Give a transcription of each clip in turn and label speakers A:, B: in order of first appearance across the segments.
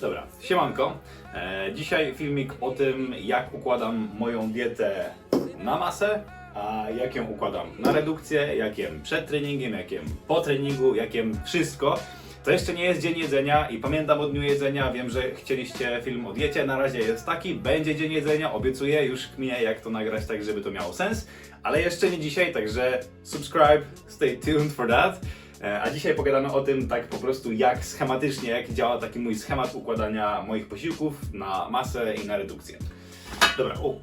A: Dobra, siemanko. E, dzisiaj filmik o tym, jak układam moją dietę na masę, a jak ją układam na redukcję, jak jem przed treningiem, jak jem po treningu, jak jem wszystko. To jeszcze nie jest dzień jedzenia i pamiętam o dniu jedzenia, wiem, że chcieliście film o diecie, na razie jest taki, będzie dzień jedzenia, obiecuję, już kminie jak to nagrać tak, żeby to miało sens, ale jeszcze nie dzisiaj, także subscribe, stay tuned for that. E, A dzisiaj pogadamy o tym tak po prostu jak schematycznie, jak działa taki mój schemat układania moich posiłków na masę i na redukcję. Dobra, u.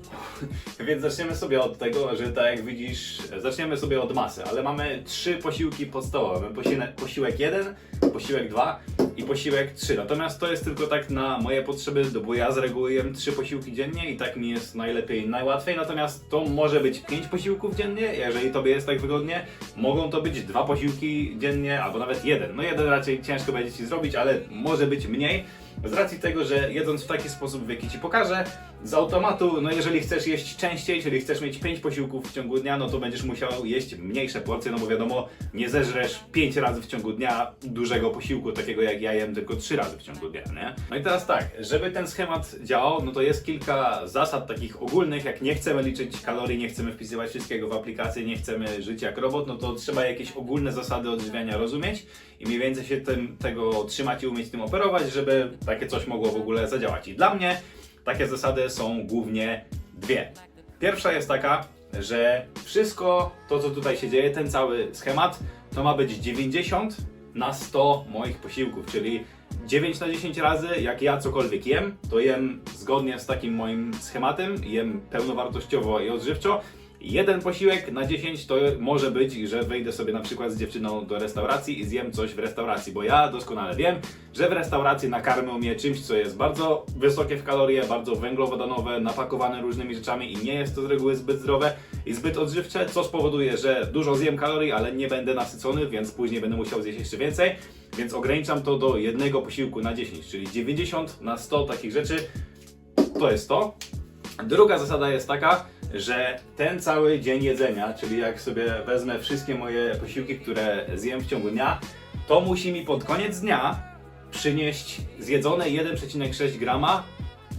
A: więc zaczniemy sobie od tego, że tak jak widzisz, zaczniemy sobie od masy, ale mamy trzy posiłki podstawowe. Posiłek, posiłek 1, posiłek 2 i posiłek 3. Natomiast to jest tylko tak na moje potrzeby, no bo ja z reguły jem trzy posiłki dziennie i tak mi jest najlepiej, najłatwiej. Natomiast to może być pięć posiłków dziennie, jeżeli tobie jest tak wygodnie. Mogą to być dwa posiłki dziennie, albo nawet jeden. No jeden raczej ciężko będzie ci zrobić, ale może być mniej. Z racji tego, że jedząc w taki sposób, w jaki ci pokażę, z automatu, no jeżeli chcesz jeść częściej, czyli chcesz mieć 5 posiłków w ciągu dnia, no to będziesz musiał jeść mniejsze porcje, no bo wiadomo, nie zeżresz 5 razy w ciągu dnia dużego posiłku, takiego jak ja jem tylko 3 razy w ciągu dnia, nie? No i teraz tak, żeby ten schemat działał, no to jest kilka zasad takich ogólnych, jak nie chcemy liczyć kalorii, nie chcemy wpisywać wszystkiego w aplikację, nie chcemy żyć jak robot, no to trzeba jakieś ogólne zasady odżywiania rozumieć i mniej więcej się tym, tego trzymać i umieć tym operować, żeby takie coś mogło w ogóle zadziałać. I dla mnie takie zasady są głównie dwie. Pierwsza jest taka, że wszystko to, co tutaj się dzieje, ten cały schemat, to ma być 90 na 100 moich posiłków, czyli 9 na 10 razy, jak ja cokolwiek jem, to jem zgodnie z takim moim schematem, jem pełnowartościowo i odżywczo. Jeden posiłek na 10 to może być, że wejdę sobie na przykład z dziewczyną do restauracji i zjem coś w restauracji, bo ja doskonale wiem, że w restauracji nakarmią mnie czymś, co jest bardzo wysokie w kalorie, bardzo węglowodanowe, napakowane różnymi rzeczami i nie jest to z reguły zbyt zdrowe i zbyt odżywcze, co spowoduje, że dużo zjem kalorii, ale nie będę nasycony, więc później będę musiał zjeść jeszcze więcej, więc ograniczam to do jednego posiłku na 10, czyli 90 na 100 takich rzeczy, to jest to. Druga zasada jest taka, że ten cały dzień jedzenia, czyli jak sobie wezmę wszystkie moje posiłki, które zjem w ciągu dnia, to musi mi pod koniec dnia przynieść zjedzone 1,6 grama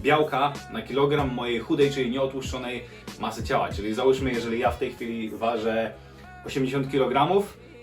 A: białka na kilogram mojej chudej, czyli nieotłuszczonej masy ciała. Czyli załóżmy, jeżeli ja w tej chwili ważę 80 kg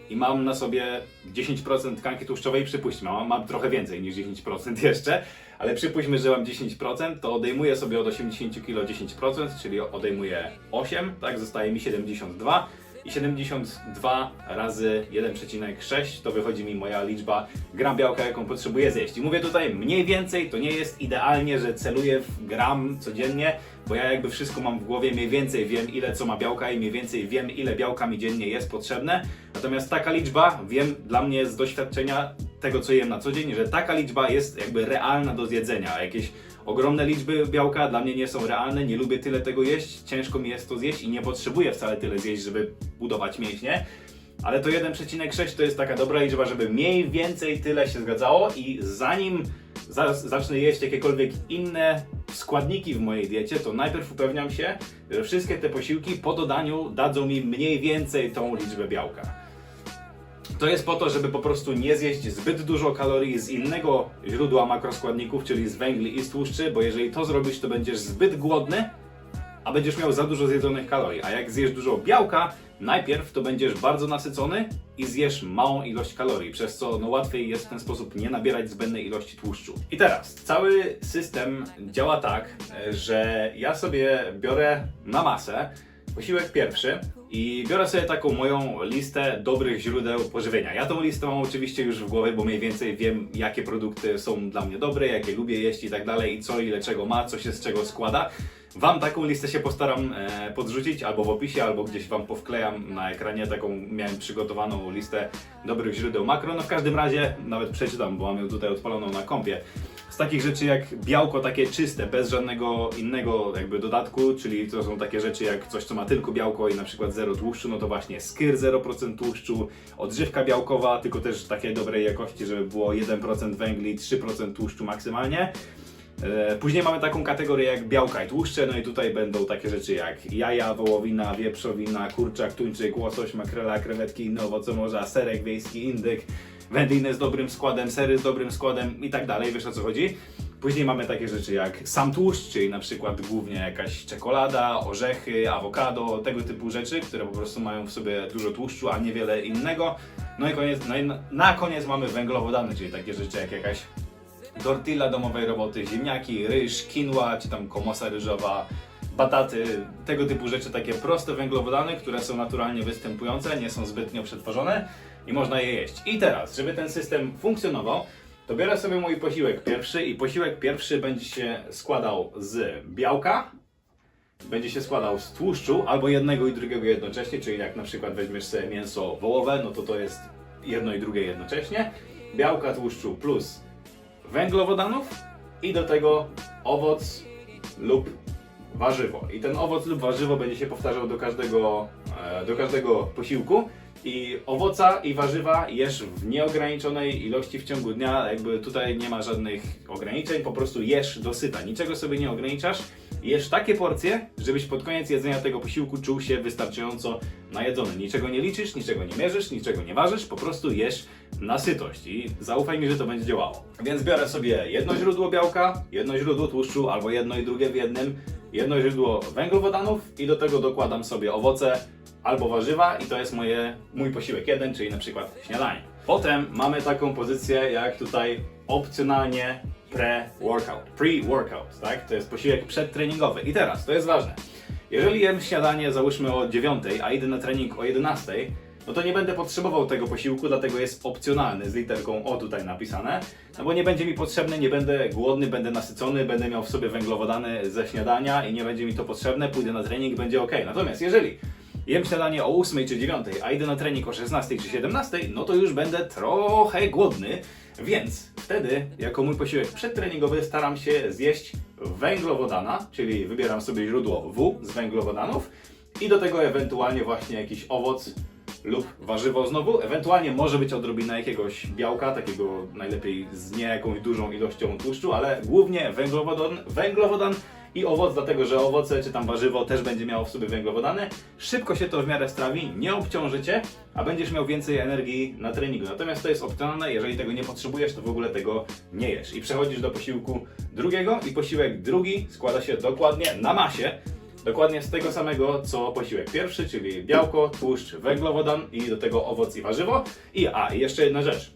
A: i mam na sobie 10% tkanki tłuszczowej, przypuśćmy, mam, mam trochę więcej niż 10% jeszcze, ale przypuśćmy, że mam 10%, to odejmuję sobie od 80 kg 10%, czyli odejmuję 8, tak, zostaje mi 72 i 72 razy 1,6 to wychodzi mi moja liczba gram białka, jaką potrzebuję zjeść. I mówię tutaj mniej więcej, to nie jest idealnie, że celuję w gram codziennie, bo ja jakby wszystko mam w głowie, mniej więcej wiem ile co ma białka i mniej więcej wiem ile białka mi dziennie jest potrzebne. Natomiast taka liczba, wiem dla mnie z doświadczenia tego co jem na co dzień, że taka liczba jest jakby realna do zjedzenia. A Jakieś ogromne liczby białka dla mnie nie są realne, nie lubię tyle tego jeść, ciężko mi jest to zjeść i nie potrzebuję wcale tyle zjeść, żeby budować mięśnie. Ale to 1,6 to jest taka dobra liczba, żeby mniej więcej tyle się zgadzało i zanim za, zacznę jeść jakiekolwiek inne składniki w mojej diecie, to najpierw upewniam się, że wszystkie te posiłki po dodaniu dadzą mi mniej więcej tą liczbę białka. To jest po to, żeby po prostu nie zjeść zbyt dużo kalorii z innego źródła makroskładników, czyli z węgli i z tłuszczy, bo jeżeli to zrobisz, to będziesz zbyt głodny, a będziesz miał za dużo zjedzonych kalorii. A jak zjesz dużo białka, najpierw to będziesz bardzo nasycony i zjesz małą ilość kalorii, przez co no, łatwiej jest w ten sposób nie nabierać zbędnej ilości tłuszczu. I teraz, cały system działa tak, e, że ja sobie biorę na masę posiłek pierwszy i biorę sobie taką moją listę dobrych źródeł pożywienia. Ja tą listę mam oczywiście już w głowie, bo mniej więcej wiem, jakie produkty są dla mnie dobre, jakie lubię jeść i tak dalej, i co ile czego ma, co się z czego składa. Wam taką listę się postaram e, podrzucić albo w opisie, albo gdzieś Wam powklejam na ekranie. Taką miałem przygotowaną listę dobrych źródeł makro. No w każdym razie nawet przeczytam, bo mam ją tutaj odpaloną na kompie. Z takich rzeczy jak białko takie czyste, bez żadnego innego jakby dodatku, czyli to są takie rzeczy jak coś, co ma tylko białko i na przykład zero tłuszczu, no to właśnie skyr 0% tłuszczu, odżywka białkowa, tylko też takiej dobrej jakości, żeby było 1% węgli, 3% tłuszczu maksymalnie. E, Później mamy taką kategorię jak białka i tłuszcze, no i tutaj będą takie rzeczy jak jaja, wołowina, wieprzowina, kurczak, tuńczyk, łosoś, makrela, krewetki, inne owoce morza, serek wiejski, indyk, wędliny z dobrym składem, sery z dobrym składem i tak dalej, wiesz o co chodzi. Później mamy takie rzeczy jak sam tłuszcz, czyli na przykład głównie jakaś czekolada, orzechy, awokado, tego typu rzeczy, które po prostu mają w sobie dużo tłuszczu, a niewiele innego. No i koniec, no i na, na koniec mamy węglowodany, czyli takie rzeczy jak jakaś tortilla domowej roboty, ziemniaki, ryż, quinoa, czy tam komosa ryżowa, bataty, tego typu rzeczy, takie proste węglowodany, które są naturalnie występujące, nie są zbytnio przetworzone i można je jeść. I teraz, żeby ten system funkcjonował, to biorę sobie mój posiłek pierwszy i posiłek pierwszy będzie się składał z białka, będzie się składał z tłuszczu, albo jednego i drugiego jednocześnie, czyli jak na przykład weźmiesz sobie mięso wołowe, no to to jest jedno i drugie jednocześnie. Białka, tłuszczu plus węglowodanów i do tego owoc lub warzywo. I ten owoc lub warzywo będzie się powtarzał do każdego, e, do każdego posiłku. I owoca i warzywa jesz w nieograniczonej ilości w ciągu dnia, jakby tutaj nie ma żadnych ograniczeń, po prostu jesz dosyta, niczego sobie nie ograniczasz. Jesz takie porcje, żebyś pod koniec jedzenia tego posiłku czuł się wystarczająco najedzony. Niczego nie liczysz, niczego nie mierzysz, niczego nie ważysz, po prostu jesz na sytość i zaufaj mi, że to będzie działało. Więc biorę sobie jedno źródło białka, jedno źródło tłuszczu, albo jedno i drugie w jednym, jedno źródło węglowodanów i do tego dokładam sobie owoce albo warzywa i to jest moje, mój posiłek jeden, czyli na przykład śniadanie. Potem mamy taką pozycję jak tutaj opcjonalnie pre-workout, pre-workout, tak? To jest posiłek przedtreningowy. I teraz, to jest ważne. Jeżeli jem śniadanie załóżmy o 9, a idę na trening o 11, no to nie będę potrzebował tego posiłku, dlatego jest opcjonalny z literką O tutaj napisane, no bo nie będzie mi potrzebny, nie będę głodny, będę nasycony, będę miał w sobie węglowodany ze śniadania i nie będzie mi to potrzebne, pójdę na trening, będzie ok. Natomiast jeżeli jem śniadanie o 8 czy 9, a idę na trening o 16 czy 17, no to już będę trochę głodny, więc wtedy, jako mój posiłek przedtreningowy, staram się zjeść węglowodana, czyli wybieram sobie źródło W z węglowodanów i do tego ewentualnie właśnie jakiś owoc lub warzywo znowu. Ewentualnie może być odrobina jakiegoś białka, takiego najlepiej z nie jakąś dużą ilością tłuszczu, ale głównie węglowodan, węglowodan i owoc, dlatego że owoce czy tam warzywo też będzie miało w sobie węglowodany. Szybko się to w miarę strawi, nie obciąży cię, a będziesz miał więcej energii na treningu. Natomiast to jest opcjonalne, jeżeli tego nie potrzebujesz, to w ogóle tego nie jesz. I przechodzisz do posiłku drugiego i posiłek drugi składa się dokładnie na masie. Dokładnie z tego samego co posiłek pierwszy, czyli białko, tłuszcz, węglowodan i do tego owoc i warzywo. I a, jeszcze jedna rzecz.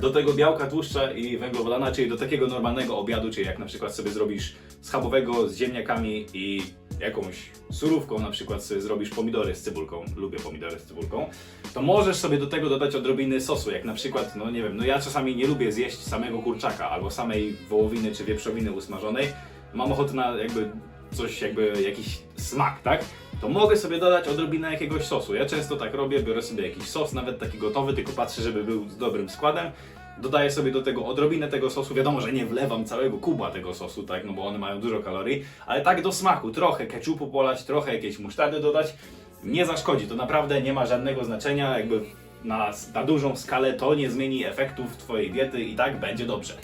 A: Do tego białka, tłuszcza i węglowodana, czyli do takiego normalnego obiadu, czyli jak na przykład sobie zrobisz schabowego z ziemniakami i jakąś surówką, na przykład sobie zrobisz pomidory z cebulką, lubię pomidory z cebulką, to możesz sobie do tego dodać odrobiny sosu, jak na przykład, no nie wiem, no ja czasami nie lubię zjeść samego kurczaka albo samej wołowiny czy wieprzowiny usmażonej, mam ochotę na jakby coś jakby, jakiś smak, tak? To mogę sobie dodać odrobinę jakiegoś sosu. Ja często tak robię, biorę sobie jakiś sos, nawet taki gotowy, tylko patrzę, żeby był z dobrym składem. Dodaję sobie do tego odrobinę tego sosu. Wiadomo, że nie wlewam całego kuba tego sosu, tak, no bo one mają dużo kalorii, ale tak do smaku, trochę keczupu polać, trochę jakiejś musztardy dodać, nie zaszkodzi. To naprawdę nie ma żadnego znaczenia, jakby na, na dużą skalę to nie zmieni efektów twojej diety i tak będzie dobrze.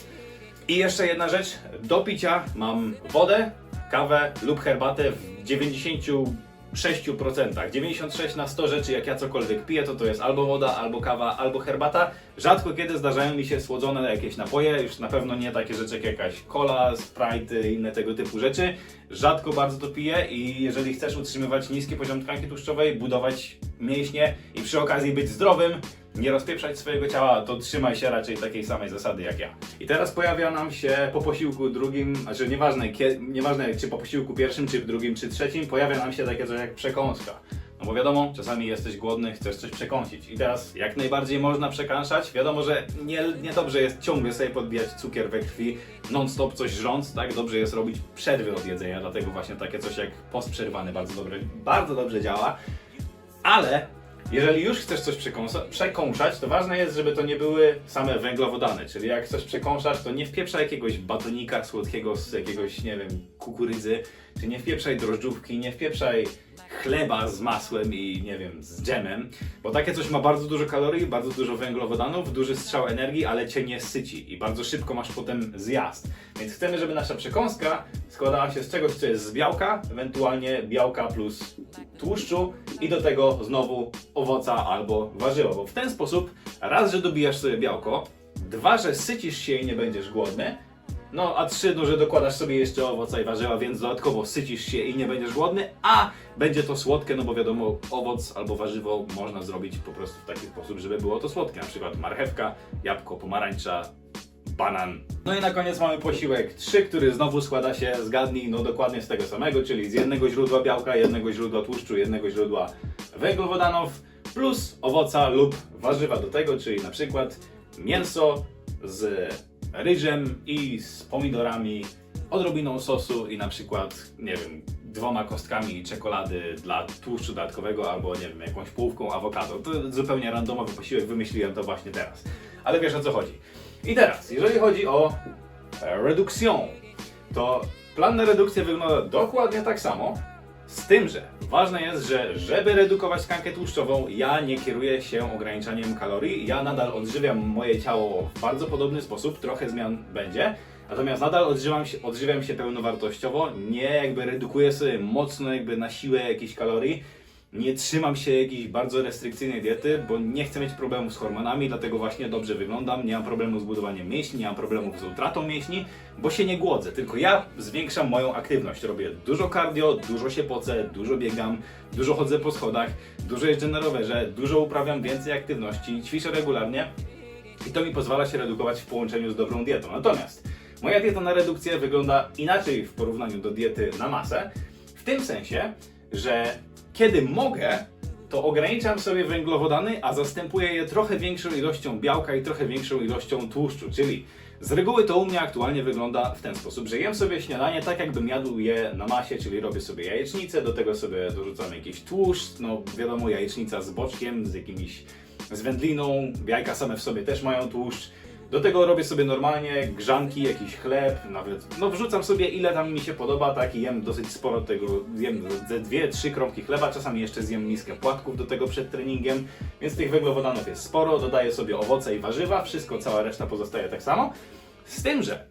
A: I jeszcze jedna rzecz, do picia mam wodę, kawę lub herbatę w 96%. 96 na 100 rzeczy, jak ja cokolwiek piję, to to jest albo woda, albo kawa, albo herbata. Rzadko kiedy zdarzają mi się słodzone jakieś napoje, już na pewno nie takie rzeczy jak jakaś cola, sprite, inne tego typu rzeczy. Rzadko bardzo to piję i jeżeli chcesz utrzymywać niski poziom tkanki tłuszczowej, budować mięśnie i przy okazji być zdrowym, nie rozpieprzać swojego ciała, to trzymaj się raczej takiej samej zasady jak ja. I teraz pojawia nam się po posiłku drugim, znaczy nieważne, nieważne czy po posiłku pierwszym, czy drugim, czy trzecim, pojawia nam się takie coś jak przekąska. No bo wiadomo, czasami jesteś głodny, chcesz coś przekąsić. I teraz jak najbardziej można przekąszać. Wiadomo, że nie, niedobrze jest ciągle sobie podbijać cukier we krwi, non-stop coś żrąc, tak? Dobrze jest robić przerwy od jedzenia, dlatego właśnie takie coś jak post przerwany bardzo, dobre, bardzo dobrze działa. Ale jeżeli już chcesz coś przekąszać, to ważne jest, żeby to nie były same węglowodany. Czyli jak chcesz przekąszać, to nie wpieprzaj jakiegoś batonika słodkiego z jakiegoś, nie wiem, kukurydzy, czy nie wpieprzaj drożdżówki, nie wpieprzaj chleba z masłem i nie wiem, z dżemem, bo takie coś ma bardzo dużo kalorii, bardzo dużo węglowodanów, duży strzał energii, ale cię nie syci i bardzo szybko masz potem zjazd. Więc chcemy, żeby nasza przekąska składała się z czegoś, co jest z białka, ewentualnie białka plus tłuszczu i do tego znowu owoca albo warzywa, bo w ten sposób raz, że dobijasz sobie białko, dwa, że sycisz się i nie będziesz głodny, no a trzy, no, że dokładasz sobie jeszcze owoce i warzywa, więc dodatkowo sycisz się i nie będziesz głodny, a będzie to słodkie, no bo wiadomo, owoc albo warzywo można zrobić po prostu w taki sposób, żeby było to słodkie, na przykład marchewka, jabłko, pomarańcza, banan. No i na koniec mamy posiłek 3, który znowu składa się, zgadnij, no dokładnie z tego samego, czyli z jednego źródła białka, jednego źródła tłuszczu, jednego źródła węglowodanów, plus owoca lub warzywa do tego, czyli na przykład mięso z ryżem i z pomidorami, odrobiną sosu i na przykład, nie wiem, dwoma kostkami czekolady dla tłuszczu dodatkowego albo, nie wiem, jakąś połówką awokado. To zupełnie randomowy posiłek, wymyśliłem to właśnie teraz. Ale wiesz o co chodzi. I teraz, jeżeli chodzi o redukcję, to plan na redukcję wygląda dokładnie tak samo, z tym, że ważne jest, że żeby redukować tkankę tłuszczową, ja nie kieruję się ograniczaniem kalorii, ja nadal odżywiam moje ciało w bardzo podobny sposób, trochę zmian będzie, natomiast nadal odżywiam się, odżywiam się pełnowartościowo, nie jakby redukuję sobie mocno jakby na siłę jakichś kalorii, nie trzymam się jakiejś bardzo restrykcyjnej diety, bo nie chcę mieć problemów z hormonami, dlatego właśnie dobrze wyglądam, nie mam problemu z budowaniem mięśni, nie mam problemów z utratą mięśni, bo się nie głodzę, tylko ja zwiększam moją aktywność. Robię dużo cardio, dużo się pocę, dużo biegam, dużo chodzę po schodach, dużo jeżdżę na rowerze, dużo uprawiam więcej aktywności, ćwiczę regularnie i to mi pozwala się redukować w połączeniu z dobrą dietą. Natomiast moja dieta na redukcję wygląda inaczej w porównaniu do diety na masę, w tym sensie, że kiedy mogę, to ograniczam sobie węglowodany, a zastępuję je trochę większą ilością białka i trochę większą ilością tłuszczu. Czyli z reguły to u mnie aktualnie wygląda w ten sposób, że jem sobie śniadanie tak jakbym jadł je na masie, czyli robię sobie jajecznicę, do tego sobie dorzucam jakiś tłuszcz, no wiadomo jajecznica z boczkiem, z jakimiś z wędliną, jajka same w sobie też mają tłuszcz. Do tego robię sobie normalnie grzanki, jakiś chleb, nawet, no wrzucam sobie ile tam mi się podoba, tak i jem dosyć sporo tego, jem ze dwie, trzy kromki chleba, czasami jeszcze zjem miskę płatków do tego przed treningiem, więc tych węglowodanów jest sporo, dodaję sobie owoce i warzywa, wszystko, cała reszta pozostaje tak samo. Z tym, że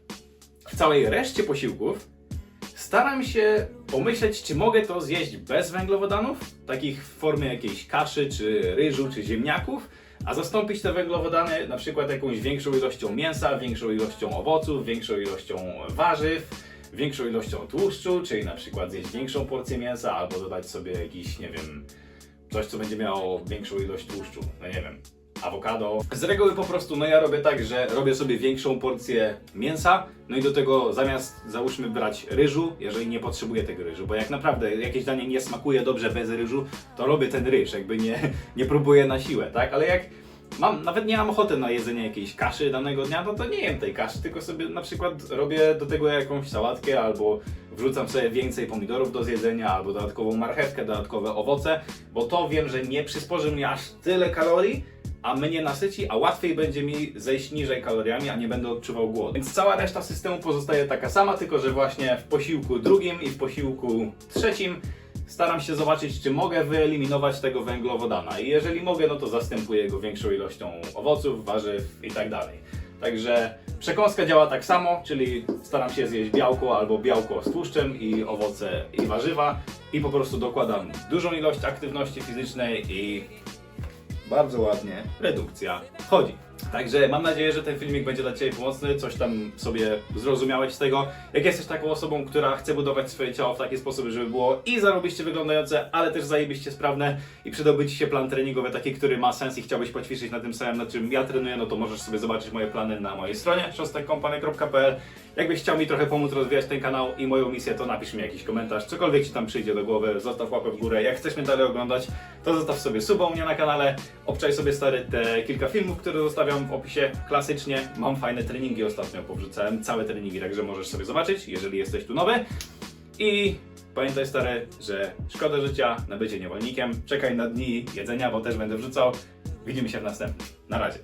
A: w całej reszcie posiłków staram się pomyśleć, czy mogę to zjeść bez węglowodanów, takich w formie jakiejś kaszy, czy ryżu, czy ziemniaków, a zastąpić te węglowodany na przykład jakąś większą ilością mięsa, większą ilością owoców, większą ilością warzyw, większą ilością tłuszczu, czyli na przykład zjeść większą porcję mięsa, albo dodać sobie jakiś, nie wiem, coś, co będzie miało większą ilość tłuszczu, no nie wiem, awokado. Z reguły po prostu, no ja robię tak, że robię sobie większą porcję mięsa, no i do tego zamiast załóżmy brać ryżu, jeżeli nie potrzebuję tego ryżu, bo jak naprawdę jakieś danie nie smakuje dobrze bez ryżu, to robię ten ryż, jakby nie, nie próbuję na siłę, tak? Ale jak mam, nawet nie mam ochoty na jedzenie jakiejś kaszy danego dnia, no to nie jem tej kaszy, tylko sobie na przykład robię do tego jakąś sałatkę albo wrzucam sobie więcej pomidorów do zjedzenia, albo dodatkową marchewkę, dodatkowe owoce, bo to wiem, że nie przysporzy mnie aż tyle kalorii, a mnie nasyci, a łatwiej będzie mi zejść niżej kaloriami, a nie będę odczuwał głodu. Więc cała reszta systemu pozostaje taka sama, tylko że właśnie w posiłku drugim i w posiłku trzecim staram się zobaczyć, czy mogę wyeliminować tego węglowodana. I jeżeli mogę, no to zastępuję go większą ilością owoców, warzyw i tak dalej. Także przekąska działa tak samo, czyli staram się zjeść białko albo białko z tłuszczem i owoce i warzywa i po prostu dokładam dużą ilość aktywności fizycznej i bardzo ładnie redukcja chodzi. Także mam nadzieję, że ten filmik będzie dla Ciebie pomocny, coś tam sobie zrozumiałeś z tego. Jak jesteś taką osobą, która chce budować swoje ciało w taki sposób, żeby było i zarobiście wyglądające, ale też zajebiście sprawne i przydałby Ci się plan treningowy taki, który ma sens i chciałbyś poćwiczyć na tym samym, na czym ja trenuję, no to możesz sobie zobaczyć moje plany na mojej stronie szostakkompany.pl Jakbyś chciał mi trochę pomóc rozwijać ten kanał i moją misję, to napisz mi jakiś komentarz, cokolwiek Ci tam przyjdzie do głowy, zostaw łapę w górę. Jak chcesz mnie dalej oglądać, to zostaw sobie suba u mnie na kanale, obczaj sobie stary te kilka filmów, które zostawiam w opisie klasycznie. Mam fajne treningi ostatnio, powrzucałem całe treningi, także możesz sobie zobaczyć, jeżeli jesteś tu nowy. I pamiętaj stary, że szkoda życia na bycie niewolnikiem. Czekaj na dni jedzenia, bo też będę wrzucał. Widzimy się w następnym. Na razie.